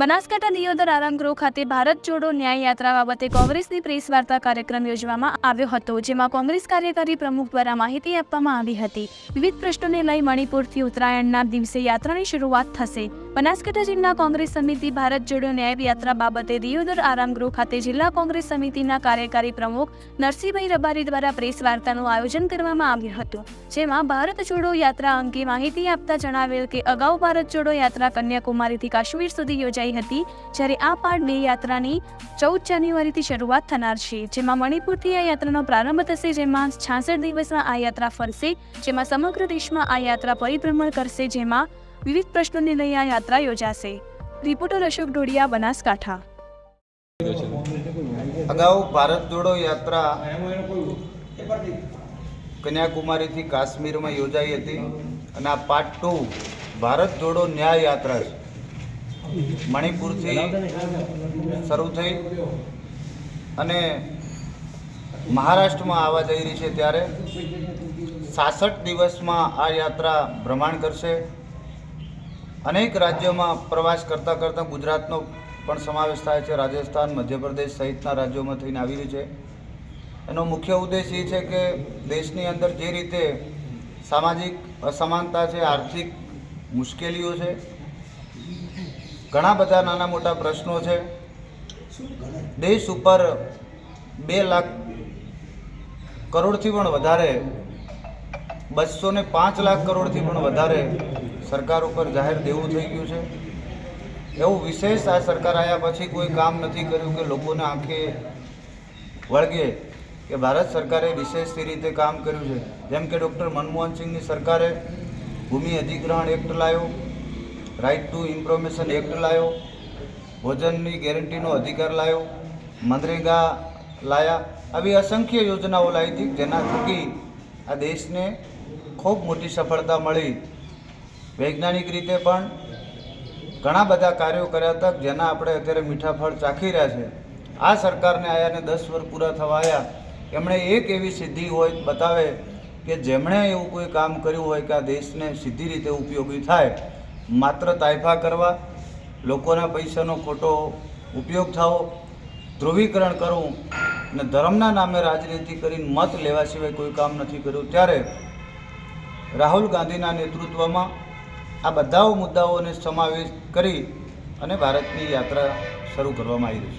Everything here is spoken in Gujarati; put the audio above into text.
બનાસકાંઠા દિયોદર આરામગૃહ ખાતે ભારત જોડો ન્યાય યાત્રા બાબતે કોંગ્રેસની પ્રેસ વાર્તા કાર્યક્રમ યોજવામાં આવ્યો હતો, જેમાં કોંગ્રેસ કાર્યકારી પ્રમુખ દ્વારા માહિતી આપવામાં આવી હતી. વિવિધ પ્રશ્નોને લઈ મણિપુરથી ઉત્તરાયણના દિવસે યાત્રાની શરૂઆત થશે. બનાસકાંઠા જિલ્લા કોંગ્રેસ સમિતિ ભારત જોડો ન્યાય યાત્રા બાબતે દિયોદર આરામગૃહ ખાતે જિલ્લા કોંગ્રેસ સમિતિના કાર્યકારી પ્રમુખ નરસિંહભાઈ રબારી દ્વારા પ્રેસ વાર્તાનું આયોજન કરવામાં આવ્યું હતું, જેમાં ભારત જોડો યાત્રા અંગે માહિતી આપતા જણાવેલ કે અગાઉ ભારત જોડો યાત્રા કન્યાકુમારીથી કાશ્મીર સુધી યોજાઈ હતી, જ્યારે આ પાર્ટ બે યાત્રાની ચૌદ જાન્યુઆરીથી શરૂઆત થનાર છે, જેમાં મણિપુરથી આ યાત્રાનો પ્રારંભ થશે, જેમાં છાસઠ દિવસમાં આ યાત્રા ફરશે, જેમાં સમગ્ર દેશમાં આ યાત્રા પરિભ્રમણ કરશે, જેમાં વિવિધ પ્રશ્નોને લઈ આ યાત્રા યોજાશે. રિપોર્ટર અશોક ઢોડિયા બનાસકાંઠા. અગાઉ ભારત જોડો યાત્રા કન્યાકુમારીથી કાશ્મીરમાં યોજાઈ હતી અને આ પાર્ટ ટુ ભારત જોડો ન્યાય યાત્રા છે. મણિપુરથી શરૂ થઈ અને મહારાષ્ટ્રમાં આવવા જઈ રહી છે ત્યારે સાસઠ દિવસમાં આ યાત્રા ભ્રમણ કરશે. અનેક રાજ્યોમાં પ્રવાસ કરતાં કરતાં ગુજરાતનો પણ સમાવેશ થાય છે. રાજસ્થાન, મધ્યપ્રદેશ સહિતના રાજ્યોમાં થઈને આવી રહ્યું છે. એનો મુખ્ય ઉદ્દેશ એ છે કે દેશની અંદર જે રીતે સામાજિક અસમાનતા છે, આર્થિક મુશ્કેલીઓ છે, ઘણા બધા નાના મોટા પ્રશ્નો છે. દેશ ઉપર બે લાખ કરોડથી પણ વધારે બસો ને પાંચ લાખ કરોડથી પણ વધારે સરકાર ઉપર જાહેર દેવું થઈ ગયું છે. એવું વિશેષ આ સરકાર આવ્યા પછી કોઈ કામ નથી કર્યું કે લોકોને આંખે વળગે કે ભારત સરકારે વિશેષ રીતે કામ કર્યું છે. જેમ કે ડૉક્ટર મનમોહન સિંહની સરકારે ભૂમિ અધિગ્રહણ એક્ટ લાવ્યો રાઇટ ટુ ઇન્ફોર્મેશન એક્ટ લાવ્યો ભોજનની ગેરંટીનો અધિકાર લાવ્યો મનરેગા લાયા, આવી અસંખ્ય યોજનાઓ લાવી હતી જેના થકી આ દેશને ખૂબ મોટી સફળતા મળી. વૈજ્ઞાનિક રીતે પણ ઘણા બધા કાર્યો કર્યા હતા જેના આપણે અત્યારે મીઠા ફળ ચાખી રહ્યા છે. આ સરકારને આયાને દસ વર્ષ પૂરા થવા આવ્યા એમણે એક એવી સિદ્ધિ હોય બતાવે કે જેમણે એવું કોઈ કામ કર્યું હોય કે આ દેશને સીધી રીતે ઉપયોગી થાય, માત્ર તાયફા કરવા, લોકોના પૈસાનો ખોટો ઉપયોગ થવો, ધ્રુવીકરણ કરવું અને ધર્મના નામે રાજનીતિ કરીને મત લેવા સિવાય કોઈ કામ નથી કર્યું. ત્યારે રાહુલ ગાંધીના નેતૃત્વમાં આ બધા મુદ્દાઓને સમાવેશ કરી અને ભારતની યાત્રા શરૂ કરવામાં આવી રહી છે.